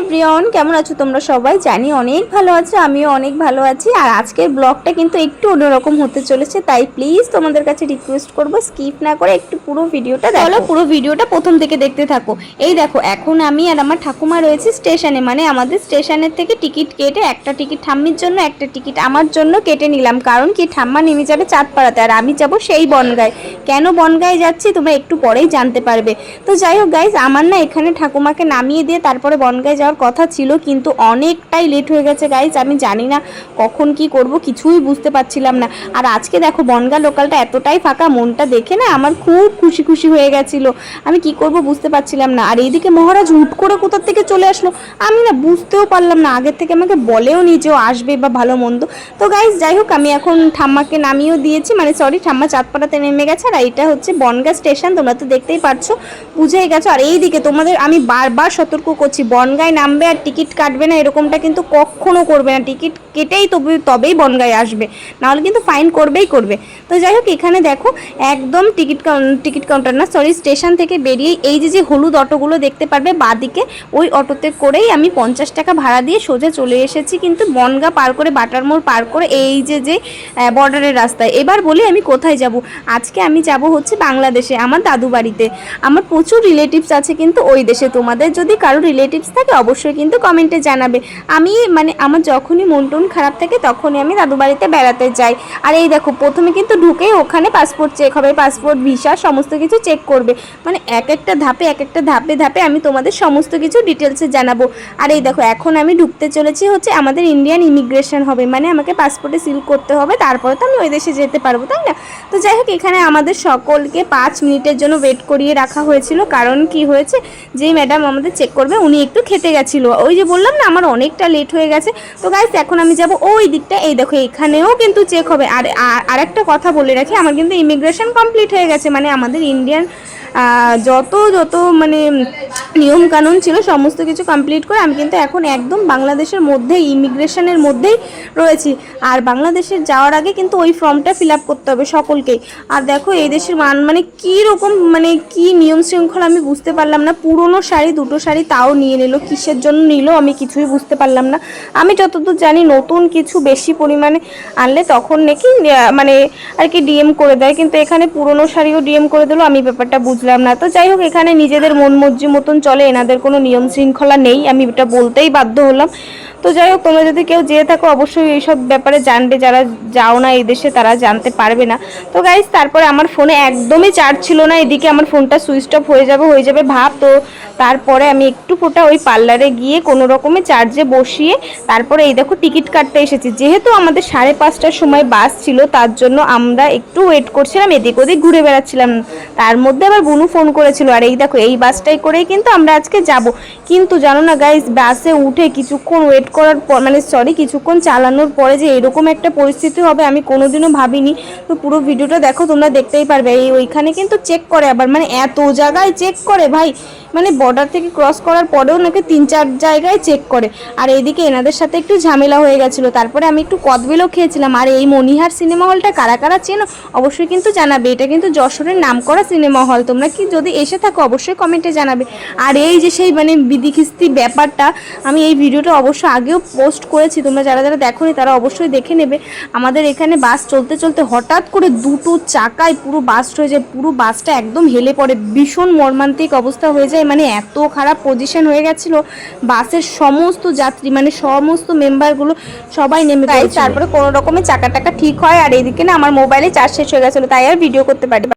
Everyone, কেমন আছো তোমরা সবাই? জানি অনেক ভালো আছো, আমিও অনেক ভালো আছি। আর আজকের ব্লগটা কিন্তু একটু অন্যরকম হতে চলেছে, তাই প্লিজ তোমাদের কাছে রিকোয়েস্ট করব স্কিপ না করে একটু পুরো ভিডিওটা দেখো। পুরো ভিডিওটা প্রথম থেকে দেখতে থাকো। এই দেখো, এখন আমি আর আমার ঠাকুমা রয়েছে স্টেশনে মানে আমাদের স্টেশনের থেকে টিকিট কেটে একটা টিকিট ঠাম্মির জন্য, একটা টিকিট আমার জন্য কেটে নিলাম। কারণ কি, ঠাম্মা নেমে যাবে চাঁদপাড়াতে, আর আমি যাব সেই বনগায়। কেন বনগায় যাচ্ছি, তোমরা একটু পরেই জানতে পারবে। তো যাই হোক গাইজ আমার না এখানে ঠাকুমাকে নামিয়ে দিয়ে তারপরে বনগায় যাওয়ার কথা ছিল, কিন্তু অনেকটাই লেট হয়ে গেছে গাইজ আমি জানি না কখন কি করব, কিছুই বুঝতে পারছিলাম না। আর আজকে দেখো বনগা লোকালটা এতটাই ফাঁকা, মনটা দেখে না আমার খুব খুশি খুশি হয়ে গেছিল। আমি কি করব বুঝতে পারছিলাম না। আর এইদিকে মহারাজ হুট করে কোথার থেকে চলে আসলো, আমি না বুঝতেও পারলাম না। আগের থেকে আমাকে বলেও নি যে ও আসবে বা ভালো মন্দ। তো গাইজ যাই হোক, আমি এখন ঠাম্মাকে নামিয়েও দিয়েছি মানে সরি ঠাম্মা চাঁদপাড়াতে নেমে গেছে। আর এইটা হচ্ছে বনগা স্টেশন তোমরা তো দেখতেই পারছ, বুঝেই গেছো। আর এইদিকে তোমাদের আমি বারবার সতর্ক করছি, বনগায় নামবে আর টিকিট কাটবে না, এরকমটা কিন্তু কখনো করবে না। টিকিট কেটেই তবে তবেই বনগায় আসবে, নাহলে কিন্তু ফাইন করবেই করবে। তো যাই হোক, এখানে দেখো একদম টিকিট টিকিট কাউন্টার না সরি স্টেশন থেকে বেরিয়ে এই যে যে হলুদ অটোগুলো দেখতে পারবে, বাদিকে ওই অটোতে করেই আমি পঞ্চাশ টাকা ভাড়া দিয়ে সোজা চলে এসেছি কিন্তু বনগা পার করে বাটার মোড় পার করে এই যে যে বর্ডারের রাস্তায়। এবার বলি আমি কোথায় যাব? আজকে আমি যাব হচ্ছে বাংলাদেশে, আমার দাদু বাড়িতে আমার প্রচুর রিলেটিভস আছে কিন্তু ওই দেশে। তোমাদের যদি কারও রিলেটিভস থাকে অবশ্যই কিন্তু কমেন্টে জানাবে। আমি মানে আমার যখনই মন টন খারাপ থাকে তখনই আমি দাদু বাড়িতে বেড়াতে যাই। আর এই দেখো, প্রথমে কিন্তু ঢুকেই ওখানে পাসপোর্ট চেক হবে পাসপোর্ট ভিসা সমস্ত কিছু চেক করবে। মানে এক একটা ধাপে, এক একটা ধাপে ধাপে আমি তোমাদের সমস্ত কিছু ডিটেলসে জানাব। আর এই দেখো, এখন আমি ঢুকতে চলেছি হচ্ছে আমাদের ইন্ডিয়ান ইমিগ্রেশন হবে। মানে আমাকে পাসপোর্টে সিল করতে হবে, তারপরে তো আমি ওই দেশে যেতে পারব, তাই না? তো যাই হোক, এখানে আমাদের সকলকে পাঁচ মিনিটের জন্য ওয়েট করিয়ে রাখা হয়েছিল। কারণ কি হয়েছে? যেই ম্যাডাম আমাদের চেক করবে, উনি একটু খেতে গেছিল। ওই যে বললাম না, আমার অনেকটা লেট হয়ে গেছে। তো গাইস এখন আমি যাব ওই দিকটা এই দেখো, এখানেও কিন্তু চেক হবে। আর আর একটা কথা বলে রাখি, আমার কিন্তু ইমিগ্রেশন কমপ্লিট হয়ে গেছে। মানে আমাদের ইন্ডিয়ান যত যত মানে নিয়ম কানুন ছিল, সমস্ত কিছু কমপ্লিট করে আমি কিন্তু এখন একদম বাংলাদেশের মধ্যেই ইমিগ্রেশনের মধ্যেই রয়েছি। আর বাংলাদেশের যাওয়ার আগে কিন্তু ওই ফর্মটা ফিল আপ করতে হবে সকলকেই। আর দেখো, এই দেশের মান মানে কী রকম মানে কি নিয়ম শৃঙ্খলা আমি বুঝতে পারলাম না। পুরনো শাড়ি, দুটো শাড়ি তাও নিয়ে নিল, কিসের জন্য নিল আমি কিছুই বুঝতে পারলাম না। আমি যতদূর জানি নতুন কিছু বেশি পরিমাণে আনলে তখন নাকি মানে আর কি ডিএম করে দেয়। কিন্তু এখানে পুরনো শাড়িও ডিএম করে দিল, আমি ব্যাপারটা বুঝলাম না। তো যাই হোক, এখানে নিজেদের মন মর্জি মতন চলে এনাদের কোনো নিয়ম শৃঙ্খলা নেই। আমি এটা বলতেই বাধ্য হলাম। তো যাই হোক, তোমরা যদি কেউ যেয়ে থাকো, অবশ্যই এইসব ব্যাপারে জানবে। যারা যাও না এই দেশে, তারা জানতে পারবে না। তো গাইজ তারপরে আমার ফোনে একদমই চার্জ ছিল না। এদিকে আমার ফোনটা সুইচ অফ হয়ে যাবে হয়ে যাবে ভাব। তো তারপরে আমি একটু ফোটা ওই পার্লারে গিয়ে কোনো রকমে চার্জে বসিয়ে তারপরে এই দেখো টিকিট কাটতে এসেছি। যেহেতু আমাদের সাড়ে পাঁচটার সময় বাস ছিল, তার জন্য আমরা একটু ওয়েট করছিলাম। এদিক ওদিক ঘুরে বেড়াচ্ছিলাম। তার মধ্যে আবার বুনু ফোন করেছিল, আর, এই দেখো, এই বাসটাই করেই কিন্তু আমরা আজকে যাব। কিন্তু জানো না গাইজ বাসে উঠে কিছুক্ষণ ওয়েট করার পর মানে সরি কিছুক্ষণ চালানোর পরে যে এরকম একটা পরিস্থিতি হবে, আমি কোনোদিনও ভাবিনি। তো পুরো ভিডিওটা দেখো, তোমরা দেখতেই পারবে। এই ওইখানে কিন্তু চেক করে আবার মানে এত জায়গায় চেক করে ভাই মানে বর্ডার থেকে ক্রস করার পরেও নাকি তিন, চার জায়গায় চেক করে। আর এইদিকে এনাদের সাথে একটু ঝামেলা হয়ে গেছিল। তারপরে আমি একটু কদবেলও খেয়েছিলাম। আর এই মনিহার সিনেমা হলটা কারা কারা চেনো? অবশ্যই কিন্তু জানাবে। এটা কিন্তু যশোরের নাম করা সিনেমা হল তোমরা কি যদি এসে থাকো, অবশ্যই কমেন্টে জানাবে। আর এই যে সেই মানে বিধিখিস্তি ব্যাপারটা, আমি এই ভিডিওটা অবশ্য আগেও পোস্ট করেছি। তোমরা যারা যারা দেখোনি, তারা অবশ্যই দেখে নেবে। আমাদের এখানে বাস চলতে চলতে হঠাৎ করে দুটো চাকায় পুরো বাস হয়ে যায়। পুরো বাসটা একদম হেলে পড়ে। ভীষণ মর্মান্তিক অবস্থা হয়ে যায়। মানে এত খারাপ পজিশন হয়ে গেছিল বাসের সমস্ত যাত্রী মানে সমস্ত মেম্বারগুলো সবাই নেমে যায় তারপরে কোনো রকমের চাকা টাকা ঠিক হয় আর এদিকে না আমার মোবাইলে চার্জ শেষ হয়ে গেছিল তাই আর ভিডিও করতে পারি